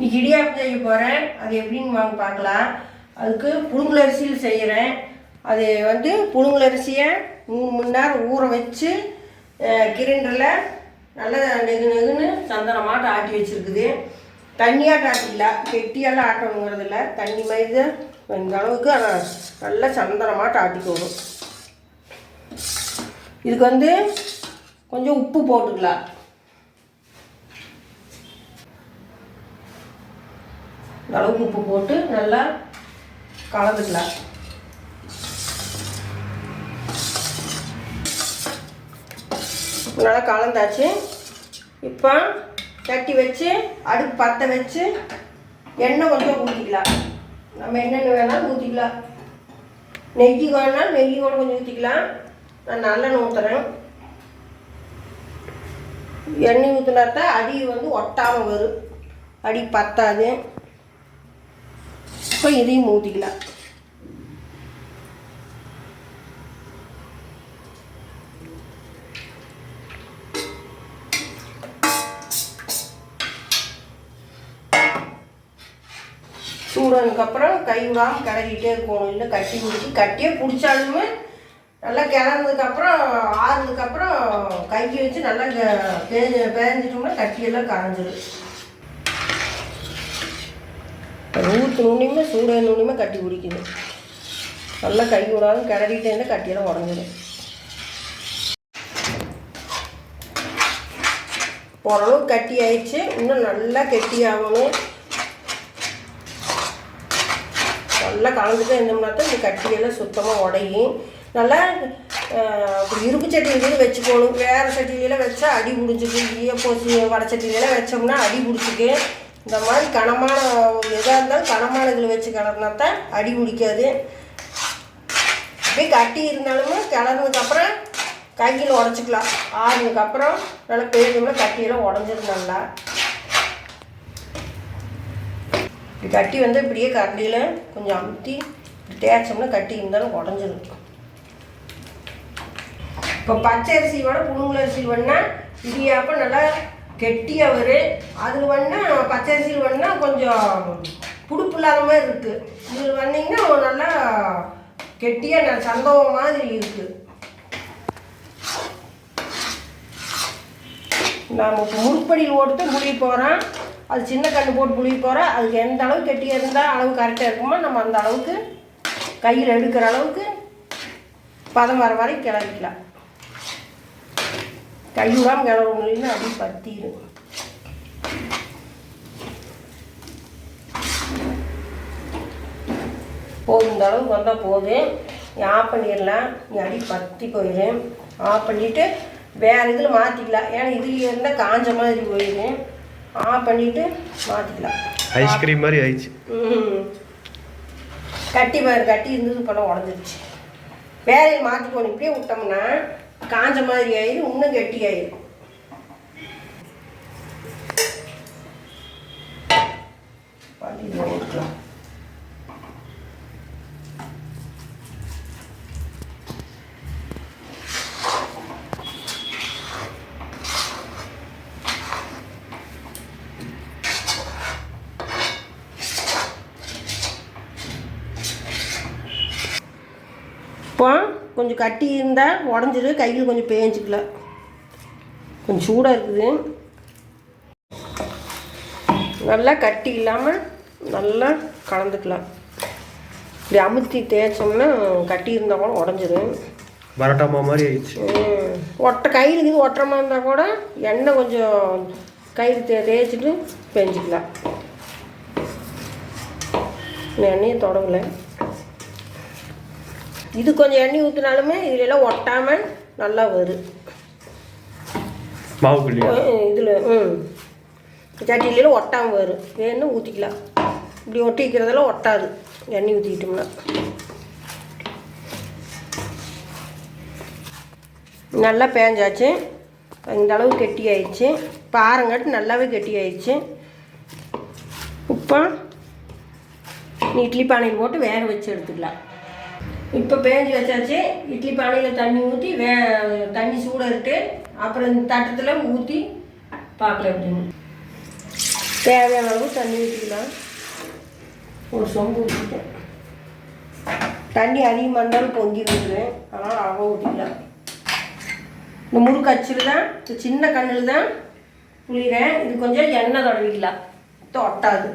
இன்னைக்கு இடியாப்பம் செய்ய போகிறேன் அது எப்படின்னு வாங்க பார்க்கலாம். அதுக்கு புழுங்கலரிசியில் செய்கிறேன் அது வந்து புழுங்கலரிசியை மூணு மணி நேரம் ஊற வச்சு கிரைண்டரில் நல்லா நெகு நெகுன்னு சந்தனமாட்ட ஆட்டி வச்சுருக்குது. தண்ணியாட்ட ஆட்டில கெட்டியெல்லாம் ஆட்டணுங்கிறது இல்லை. தண்ணி மாதிரி தான் இந்த அளவுக்கு அதை நல்லா சந்தனமாட்ட ஆட்டிக்கணும். இதுக்கு வந்து கொஞ்சம் உப்பு போட்டுக்கலாம். அளவுக்கு உப்பு போட்டு நல்லா கலந்துக்கலாம். நல்லா கலந்தாச்சு. இப்போ சட்டி வச்சு அடுப்பு பற்ற வச்சு எண்ணெய் கொஞ்சம் ஊற்றிக்கலாம் நம்ம என்னென்ன வேணாலும் ஊற்றிக்கலாம் நெய் வேணாலும் நெய் கூட கொஞ்சம் ஊற்றிக்கலாம் நான் நல்லெண்ணெய் ஊற்றுறேன் எண்ணெய் ஊற்றினா தான் அடி வந்து ஒட்டாமல் வரும். அடி பத்தாது. இப்போ இதையும் ஊற்றிக்கலாம் சூடானதுக்கப்புறம் கை விடாமல் கிளறிட்டே இருக்கணும். இல்லை கட்டி பிடிச்சி கட்டியே பிடிச்சாலுமே நல்லா கிளறதுக்கப்புறம் ஆறுனதுக்கப்புறம் கைக்கு வச்சு நல்லா பேஞ்சு பேஞ்சிட்டோம்னா கட்டியெல்லாம் கரைஞ்சிடும் ஊற்றுனோடனே நுண்ணியுமே கட்டி பிடிக்குது நல்லா கை விடாமல் கிளறிட்டே இருந்தால் கட்டியெல்லாம் உடஞ்சிடும். ஓரளவுக்கு கட்டி ஆயிடுச்சு. இன்னும் நல்லா கெட்டி ஆகணும். நல்லா கலந்துட்டு இருந்தோம்னா தான் இந்த கட்டியெல்லாம் சுத்தமாக உடையும். நல்லா அஹ், இப்படி இரும்பு சட்டியில வச்சுக்கணும் வேறு சட்டியிலலாம் வச்சா அடி பிடிச்சிக்கு ஈயப்போசி வடை சட்டியிலலாம் வச்சோம்னா அடி பிடிச்சிக்கு இந்த மாதிரி கனமான எதாக இருந்தாலும் கனமான இதில் வச்சு கிளறினா தான் அடி பிடிக்காது அப்படியே கட்டி இருந்தாலுமே கிளறினதுக்கப்புறம் கையில் உடச்சிக்கலாம். ஆறுனதுக்கப்புறம் நல்லா பேருந்தோம்னா கட்டியெல்லாம் உடஞ்சிரும் நல்லா. இப்படி கட்டி வந்து இப்படியே கரண்டியில் கொஞ்சம் அமுத்தி இப்படி தேய்ச்சோம்னா கட்டி இருந்தாலும் உடஞ்சிடும் இப்போ பச்சை அரிசியோட புழுங்கல் அரிசி வேணால் இடியாப்பம் நல்லா கெட்டியவர் வரும் அதில் வேணால் பச்சரிசியில் வந்தால் கொஞ்சம் புடுப்பு இல்லாத மாதிரி இருக்குது இதில் வந்தீங்கன்னா நல்லா கெட்டியாக நான் சந்தவம் மாதிரி இருக்குது நாம் இப்போ முறுப்படியில் ஓட்டு புளி போகிறோம் அது சின்ன கண்ணு போட்டு புளி போகிறோம் அதுக்கு எந்த அளவுக்கு கெட்டியாக இருந்தால் அளவு கரெக்டாக இருக்குமோ நம்ம அந்த அளவுக்கு கையில் எடுக்கிற அளவுக்கு பதம் வர வரை கிளறிக்கலாம். கை விடாமல் கிளற முடியலன்னா அப்படியே பத்திடும் போதும் இந்த அளவுக்கு வந்தால் போதும். ஆஃப் பண்ணிடலாம். நீ அடி பத்தி போயிடும் ஆஃப் பண்ணிவிட்டு வேறு இதில் மாற்றிக்கலாம் ஏன்னா இதில் இருந்தால் காஞ்ச மாதிரி போயிடும் ஆஃப் பண்ணிவிட்டு மாற்றிக்கலாம் ஐஸ்கிரீம் மாதிரி ஆயிடுச்சு. ம். கட்டி பாரு கட்டி இருந்தது பழம் உடஞ்சிருச்சு. வேலையை மாற்றிக்கணும் இப்படியே விட்டோம்னா காஞ்ச மாதிரி ஆயிடும் இன்னும் கெட்டி ஆயிடும் பாட்டி இப்போ கொஞ்சம் கட்டி இருந்தால் உடஞ்சிரு. கையில் கொஞ்சம் பேஞ்சிக்கலாம் கொஞ்சம் சூடாக இருக்குது. நல்லா கட்டி இல்லாமல் நல்லா கலந்துக்கலாம். இப்படி அமுத்தி தேய்ச்சோம்னா கட்டி இருந்தால் கூட உடஞ்சிரும் பரோட்டாமா மாதிரி ஆயிடுச்சு. ஒட்டை கையில் இது ஒட்டுற மாதிரி இருந்தால் கூட எண்ணெய் கொஞ்சம் கையில் தே தேய்ச்சிட்டு பெஞ்சிக்கலாம். எண்ணெயை தொடங்கலை இது கொஞ்சம் எண்ணெய் ஊற்றினாலுமே இதுலலாம் ஒட்டாமல் நல்லா வரும் மாவு இதில் ம். சட்டியிலாம் ஒட்டாமல் வரும் வேணும் ஊற்றிக்கலாம் இப்படி ஒட்டி வைக்கிறதெல்லாம் ஒட்டாது. எண்ணெய் ஊற்றிக்கிட்டோம்னா நல்லா பேஞ்சாச்சு. இந்த அளவு கெட்டி ஆயிடுச்சு. பாருங்காட்டி நல்லாவே கெட்டி ஆயிடுச்சு. இப்போ நீ இட்லி பானையில் போட்டு வேக வச்சு எடுத்துக்கலாம். இப்போ பேஞ்சு வச்சாச்சு. இட்லி பானையில் தண்ணி ஊற்றி வே தண்ணி சூடாக இருக்கு. அப்புறம் இந்த தட்டத்தில் ஊற்றி பார்க்கலாம் அப்படின்னு. தேவையான அளவு தண்ணி ஊற்றிக்கலாம் ஒரு சொம்பு ஊற்றிட்டேன் தண்ணி அதிகமாக இருந்தாலும் பொங்கி விட்டுருவேன். அதனால் அளவாக ஊற்றிக்கலாம் இந்த முறுக்கு அச்சில் தான் இந்த சின்ன கண்ணில் தான் புளிகிறேன் இது கொஞ்சம் எண்ணெய் தடவிக்கலாம். தொட்டாது.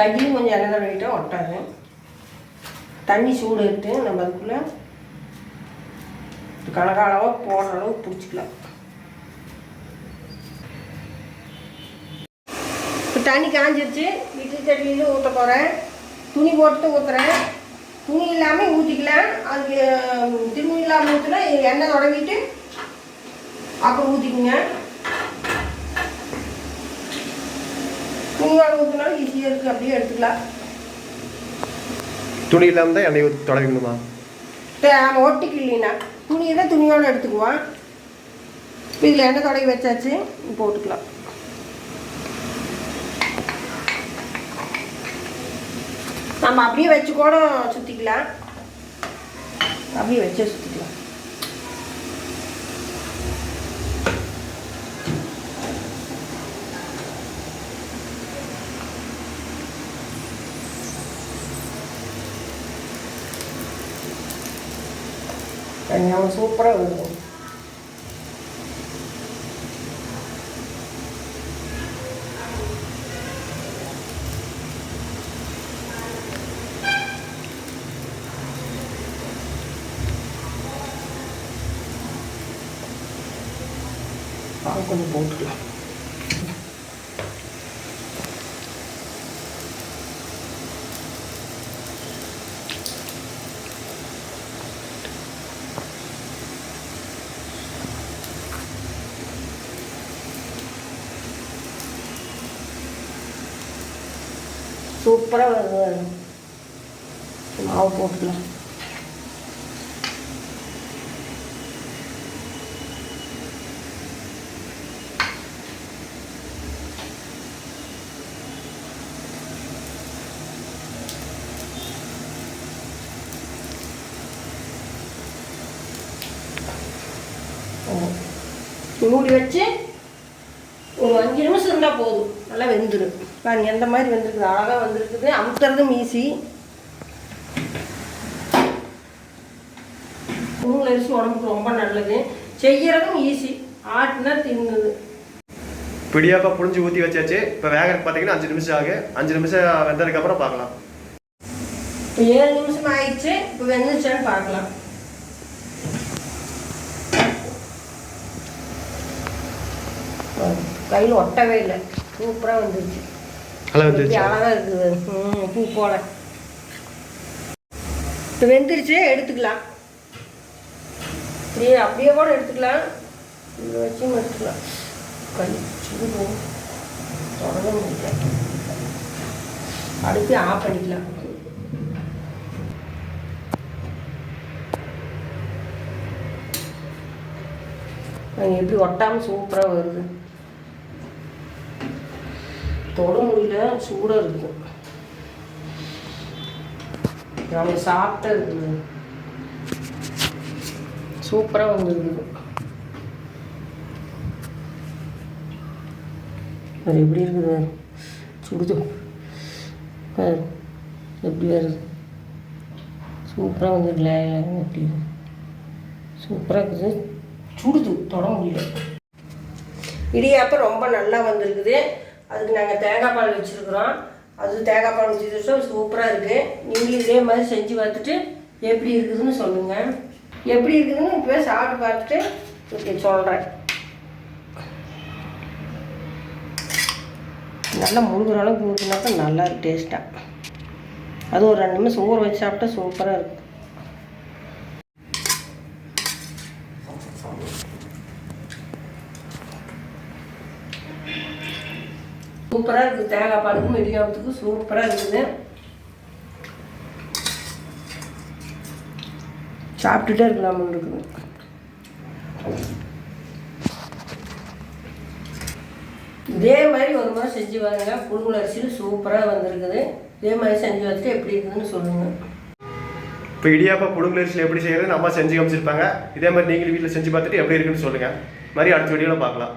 கையிலும் கொஞ்சம் எண்ணெய் தடவிட்டா ஒட்டாது. தண்ணி சூடு எடுத்து நம்ம அதுக்குள்ளே கனகாலமாக போடுற அளவுக்கு பிடிச்சிக்கலாம். இப்போ தண்ணி காஞ்சிருச்சு. இட்லி தண்ணியில் ஊற்ற போகிறேன் துணி போட்டு ஊற்றுறேன் துணி இல்லாமல் ஊற்றிக்கலாம் அதுக்கு திரும்பி துணி இல்லாமல் ஊற்றினா எண்ணெய் தொடங்கிட்டு அப்புறம் ஊற்றிக்குங்க துணியோட ஊற்றினாலும் ஈஸியாக இருக்குது அப்படியே எடுத்துக்கலாம். துணி இல்லாமல் தான் எண்ணெய் ஊற்றி தொடங்கணுமா நம்ம ஒட்டிக்கு இல்லைன்னா துணியை தான் துணியோட எடுத்துக்குவோம் இப்போ இதில் எண்ணெய் தொடங்கி வச்சாச்சு போட்டுக்கலாம். நம்ம அப்படியே வச்சு கூட சுற்றிக்கலாம் அப்படியே வச்சே சுற்றிக்கலாம் கன்னியாகுமரி சூப்பராக வருது பால் கொஞ்சம் போட்டுக்கலாம் சூப்பராக வருது. மாவு போட்டுக்கலாம். மூடி வச்சு ஒரு அஞ்சு நிமிஷம் இருந்தால் போதும். நல்லா வெந்துடும் பாருங்க எந்த மாதிரி வெந்திருக்குது? அழகாக வந்திருக்குது. அமுத்துறதும் ஈஸி மூணு அரிசி உடம்புக்கு ரொம்ப நல்லது. செய்யறதும் ஈஸி ஆட்டினா தின்னுது. பிடியாப்பா புழிஞ்சு ஊற்றி வச்சாச்சு. இப்போ வேகறதுக்கு பார்த்தீங்கன்னா அஞ்சு நிமிஷம் ஆகு. அஞ்சு நிமிஷம் வெந்ததுக்கப்புறம் பார்க்கலாம் இப்போ ஏழு நிமிஷம் ஆயிடுச்சு. இப்போ வெந்துச்சான்னு பார்க்கலாம் கையில் ஒட்டவே இல்லை. சூப்பராக வந்துருச்சு. நல்லா எப்படி வந்துருச்சு அழகா இருக்குது. பூ போல. இப்போ வெந்துருச்சு எடுத்துக்கலாம். அப்படியே அப்படியே கூட எடுத்துக்கலாம். இதில் வச்சும் எடுத்துக்கலாம். கை சூடு தொடர முடியல. அடுத்து ஆஃப் பண்ணிக்கலாம். எப்படி ஒட்டாமல் சூப்பராக வருது. தொட முடியல சூடாக இருக்குது. நம்ம சாப்பிட்டா இருக்குது சூப்பராக வந்துருக்குது. அது எப்படி இருக்குது சுடுது. எப்படி வருது. சூப்பராக வந்துருக்குல எப்படி சூப்பராக இருக்குது. சுடுது. தொட முடியல. இடியாப்பம் ரொம்ப நல்லா வந்திருக்குது. அதுக்கு நாங்கள் தேங்காய் பால் வச்சுருக்குறோம். அது தேங்காய் பால் ஊற்றி சூப்பராக இருக்குது நீங்களும் இதே மாதிரி செஞ்சு பார்த்துட்டு எப்படி இருக்குதுன்னு சொல்லுங்கள் எப்படி இருக்குதுன்னு இப்போ சாப்பிட்டு பார்த்துட்டு ஓகே சொல்கிறேன் நல்லா முழுகிற அளவுக்கு ஊற்றினாக்கா நல்லா டேஸ்ட்டாக அது ஒரு ரெண்டு நிமிஷம் ஊற வச்சு சாப்பிட்டா சூப்பராக இருக்கும் சூப்பராக இருக்குது தேங்காய் பாலுக்கும் இடியாப்பத்துக்கும் சூப்பராக இருக்குது. சாப்பிட்டுட்டே இருக்கலாம்னு இருக்குது. இதே மாதிரி ஒரு முறை செஞ்சு பாருங்க. புழுங்குல அரிசியில் சூப்பராக வந்திருக்குது. இதே மாதிரி செஞ்சு வச்சுட்டு எப்படி இருக்குதுன்னு சொல்லுங்கள் இப்போ இடியாப்பா புடுங்கலரிசியில் எப்படி செய்யறது நம்ம செஞ்சு காமிச்சிருப்பாங்க. இதே மாதிரி நீங்களும் வீட்டில் செஞ்சு பார்த்துட்டு எப்படி இருக்குன்னு சொல்லுங்கள் மாதிரி அடுத்த வீடியோவில் பார்க்கலாம்.